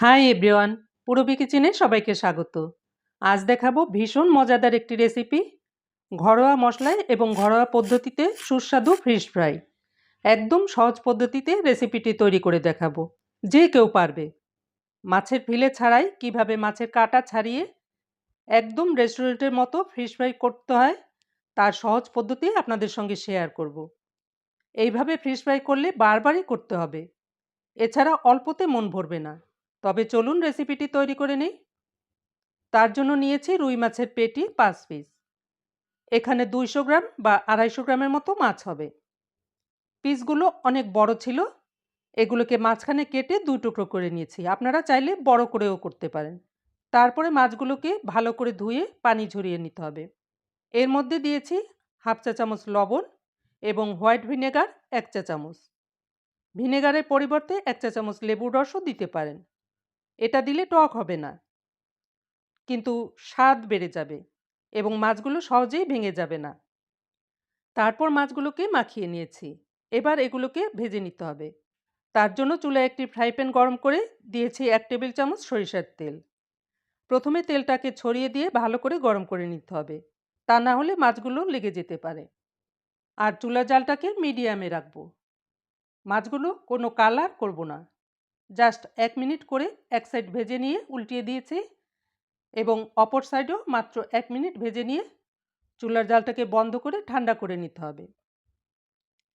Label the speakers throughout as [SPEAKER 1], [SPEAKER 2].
[SPEAKER 1] Hi everyone, পুরবি কিচেনে সবাইকে স্বাগত। আজ দেখাবো ভীষণ মজাদার একটি রেসিপি, ঘরোয়া মশলায় এবং ঘরোয়া পদ্ধতিতে সুস্বাদু ফিশ ফ্রাই। একদম সহজ পদ্ধতিতে রেসিপিটি তৈরি করে দেখাবো, যে কেউ পারবে। মাছের ফিলে ছাড়াই কীভাবে মাছের কাটা ছাড়িয়ে একদম রেস্টুরেন্টের মতো ফিশ ফ্রাই করতে হয়, তার সহজ পদ্ধতি আপনাদের সঙ্গে শেয়ার করব। এইভাবে ফিশ ফ্রাই করলে বারবারই করতে হবে, এছাড়া অল্পতে মন ভরবে না। তবে চলুন রেসিপিটি তৈরি করে নিই। তার জন্য নিয়েছি রুই মাছের পেটি পাঁচ পিস এখানে দুইশো গ্রাম বা আড়াইশো গ্রামের মতো মাছ হবে। পিসগুলো অনেক বড় ছিল। এগুলোকে মাঝখানে কেটে দুই টুকরো করে নিয়েছি। আপনারা চাইলে বড় করেও করতে পারেন। তারপরে মাছগুলোকে ভালো করে ধুয়ে পানি ঝরিয়ে নিতে হবে। এর মধ্যে দিয়েছি হাফ চা চামচ লবণ এবং হোয়াইট ভিনেগার এক চা চামচ। ভিনেগারের পরিবর্তে এক চা চামচ লেবুর রসও দিতে পারেন। এটা দিলে টক হবে না। কিন্তু স্বাদ বেড়ে যাবে এবং মাছগুলো সহজেই ভেঙে যাবে না। তারপর মাছগুলোকে মাখিয়ে নিয়েছি। এবার এগুলোকে ভেজে নিতে হবে। তার জন্য চুলায় একটি ফ্রাই প্যান গরম করে দিয়েছি এক টেবিল চামচ সরিষার তেল। প্রথমে তেলটাকে ছড়িয়ে দিয়ে ভালো করে গরম করে নিতে হবে। তা না হলে মাছগুলো লেগে যেতে পারে। আর চুলা জালটাকে মিডিয়ামে রাখব। মাছগুলো কোনো কালার করব না। জাস্ট এক মিনিট করে এক সাইড ভেজে নিয়ে উল্টিয়ে দিয়েছি এবং অপর সাইডেও মাত্র এক মিনিট ভেজে নিয়ে চুলার জালটাকে বন্ধ করে ঠান্ডা করে নিতে হবে।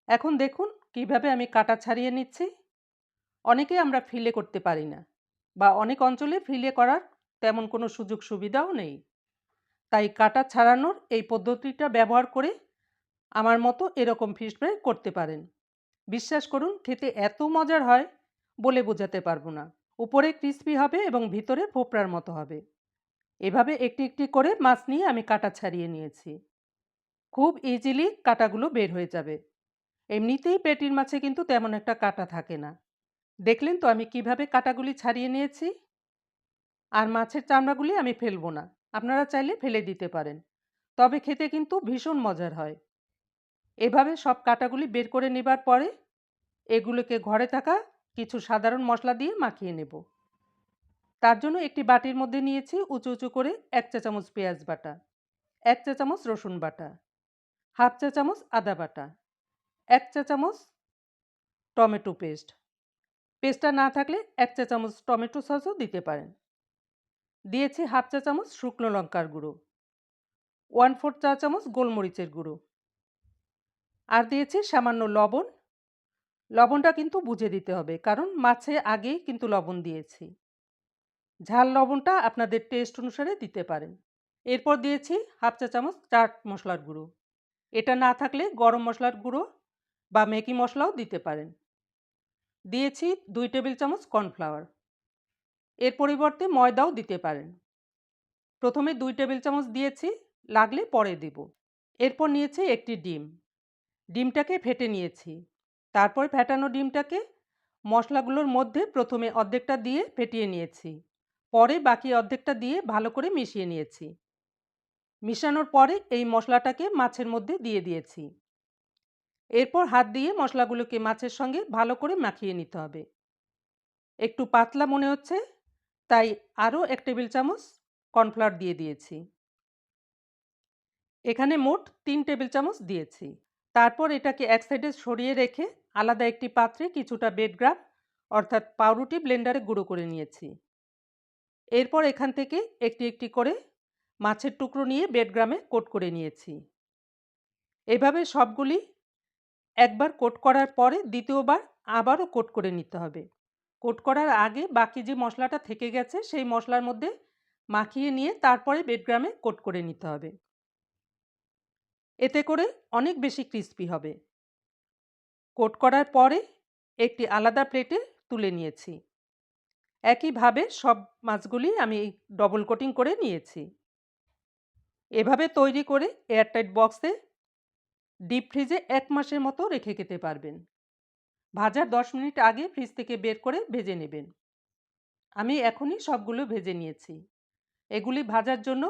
[SPEAKER 1] এখন দেখুন কীভাবে আমি কাটা ছাড়িয়ে নিচ্ছি। অনেকে আমরা ফিলে করতে পারি না বা অনেক অঞ্চলে ফিলে করার তেমন কোনো সুযোগ সুবিধাও নেই। তাই কাটা ছাড়ানোর এই পদ্ধতিটা ব্যবহার করে আমার মতো এরকম ফিশ ফ্রাই করতে পারেন। বিশ্বাস করুন, খেতে এত মজার হয় বলে বোঝাতে পারব না। উপরে ক্রিস্পি হবে এবং ভিতরে ফোপড়ার মতো হবে। এভাবে একটি একটি করে মাছ নিয়ে আমি কাটা ছাড়িয়ে নিয়েছি। খুব ইজিলি কাটাগুলো বের হয়ে যাবে। এমনিতেই পেটির মাছে কিন্তু তেমন একটা কাটা থাকে না। দেখলেন তো আমি কীভাবে কাটাগুলি ছাড়িয়ে নিয়েছি? আর মাছের চামড়াগুলি আমি ফেলব না। আপনারা চাইলে ফেলে দিতে পারেন। তবে খেতে কিন্তু ভীষণ মজার হয়। এভাবে সব কাটাগুলি বের করে নেবার পরে এগুলোকে ঘরে থাকা কিছু সাধারণ মশলা দিয়ে মাখিয়ে নেব। তার জন্য একটি বাটির মধ্যে নিয়েছি উঁচু উঁচু করে এক চা চামচ পেঁয়াজ বাটা, এক চা চামচ রসুন বাটা, হাফ চা চামচ আদা বাটা, এক চা চামচ টমেটো পেস্ট। পেস্টটা না থাকলে এক চা চামচ টমেটো সসও দিতে পারেন। দিয়েছি হাফ চা চামচ শুকনো লঙ্কার গুঁড়ো, ওয়ান ফোর চা চামচ গোলমরিচের গুঁড়ো। আর দিয়েছি সামান্য লবণ লবণটা কিন্তু বুঝে দিতে হবে। কারণ মাছে আগেই কিন্তু লবণ দিয়েছি। ঝাল লবণটা আপনাদের টেস্ট অনুসারে দিতে পারেন। এরপর দিয়েছি হাফ চা চামচ চাট মশলার গুঁড়ো। এটা না থাকলে গরম মশলার গুঁড়ো বা মেকি মশলাও দিতে পারেন। দিয়েছি দুই টেবিল চামচ কর্নফ্লাওয়ার। এর পরিবর্তে ময়দাও দিতে পারেন। প্রথমে দুই টেবিল চামচ দিয়েছি, লাগলে পরে দেব। এরপর নিয়েছি একটি ডিম। ডিমটাকে ফেটে নিয়েছি। তারপর ফেটানো ডিমটাকে মশলাগুলোর মধ্যে প্রথমে অর্ধেকটা দিয়ে ফেটিয়ে নিয়েছি। পরে বাকি অর্ধেকটা দিয়ে ভালো করে মিশিয়ে নিয়েছি। মিশানোর পরে এই মশলাটাকে মাছের মধ্যে দিয়ে দিয়েছি। এরপর হাত দিয়ে মশলাগুলোকে মাছের সঙ্গে ভালো করে মাখিয়ে নিতে হবে। একটু পাতলা মনে হচ্ছে, তাই আরও এক টেবিল চামচ কর্নফ্লাওয়ার দিয়ে দিয়েছি। এখানে মোট তিন টেবিল চামচ দিয়েছি। তারপর এটাকে এক সাইডে সরিয়ে রেখে আলাদা একটি পাত্রে কিছুটা বেডগ্রাম অর্থাৎ পাউরুটি ব্লেন্ডারে গুঁড়ো করে নিয়েছি। এরপর এখান থেকে একটি একটি করে মাছের টুকরো নিয়ে বেডগ্রামে কোট করে নিয়েছি। এভাবে সবগুলি একবার কোট করার পরে দ্বিতীয়বার আবারও কোট করে নিতে হবে। কোট করার আগে বাকি যে মশলাটা থেকে গেছে, সেই মশলার মধ্যে মাখিয়ে নিয়ে তারপরে বেডগ্রামে কোট করে নিতে হবে। এতে করে অনেক বেশি ক্রিস্পি হবে। কোট করার পরে একটি আলাদা প্লেটে তুলে নিয়েছি। একইভাবে সব মাছগুলি আমি ডবল কোটিং করে নিয়েছি। এভাবে তৈরি করে এয়ারটাইট বক্সে ডিপ ফ্রিজে এক মাসের মতো রেখে খেতে পারবেন। ভাজার দশ মিনিট আগে ফ্রিজ থেকে বের করে ভেজে নেবেন। আমি এখনই সবগুলো ভেজে নিয়েছি। এগুলি ভাজার জন্য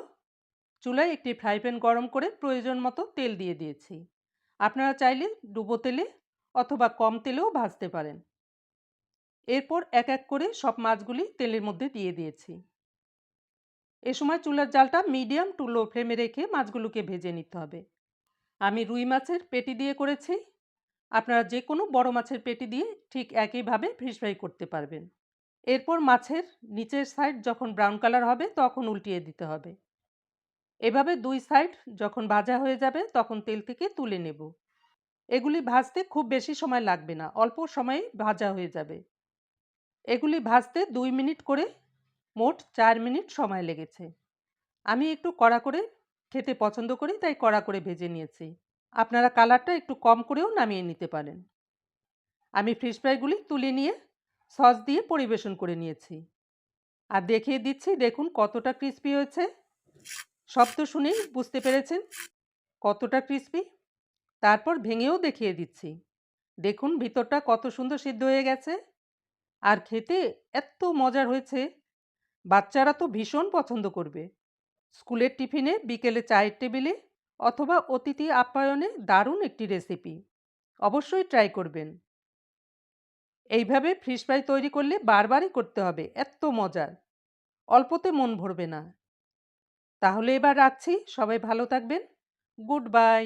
[SPEAKER 1] চুলায় একটি ফ্রাই প্যান গরম করে প্রয়োজন মতো তেল দিয়ে দিয়েছি। আপনারা চাইলে ডুবো তেলে অথবা কম তেলেও ভাজতে পারেন। এরপর এক এক করে সব মাছগুলি তেলের মধ্যে দিয়ে দিয়েছি। এ সময় চুলার জালটা মিডিয়াম টু লো ফ্লেমে রেখে মাছগুলোকে ভেজে নিতে হবে। আমি রুই মাছের পেটি দিয়ে করেছি। আপনারা যে কোনো বড় মাছের পেটি দিয়ে ঠিক একইভাবে ফিশ ফ্রাই করতে পারবেন। এরপর মাছের নিচের সাইড যখন ব্রাউন কালার হবে তখন উল্টিয়ে দিতে হবে। এভাবে দুই সাইড যখন ভাজা হয়ে যাবে, তখন তেল থেকে তুলে নেব। এগুলি ভাজতে খুব বেশি সময় লাগবে না, অল্প সময়ে ভাজা হয়ে যাবে। এগুলি ভাজতে দুই মিনিট করে, মোট চার মিনিট সময় লেগেছে। আমি একটু কড়া করে খেতে পছন্দ করি, তাই কড়া করে ভেজে নিয়েছি। আপনারা কালারটা একটু কম করেও নামিয়ে নিতে পারেন। আমি ফিশ ফ্রাইগুলি তুলে নিয়ে সস দিয়ে পরিবেশন করে নিয়েছি। আর দেখিয়ে দিচ্ছি, দেখুন কতটা ক্রিস্পি হয়েছে। শব্দ শুনেই বুঝতে পেরেছেন কতটা ক্রিস্পি তারপর ভেঙেও দেখিয়ে দিচ্ছি। দেখুন ভিতরটা কত সুন্দর সিদ্ধ হয়ে গেছে। আর খেতে এত মজার হয়েছে। বাচ্চারা তো ভীষণ পছন্দ করবে। স্কুলের টিফিনে, বিকেলে চায়ের টেবিলে অথবা অতিথি আপ্যায়নে দারুণ একটি রেসিপি অবশ্যই ট্রাই করবেন। এইভাবে ফিশ ফ্রাই তৈরি করলে বারবারই করতে হবে। এত মজার। অল্পতে মন ভরবে না। তাহলে এবার রাখছি। সবাই ভালো থাকবেন। Good bye.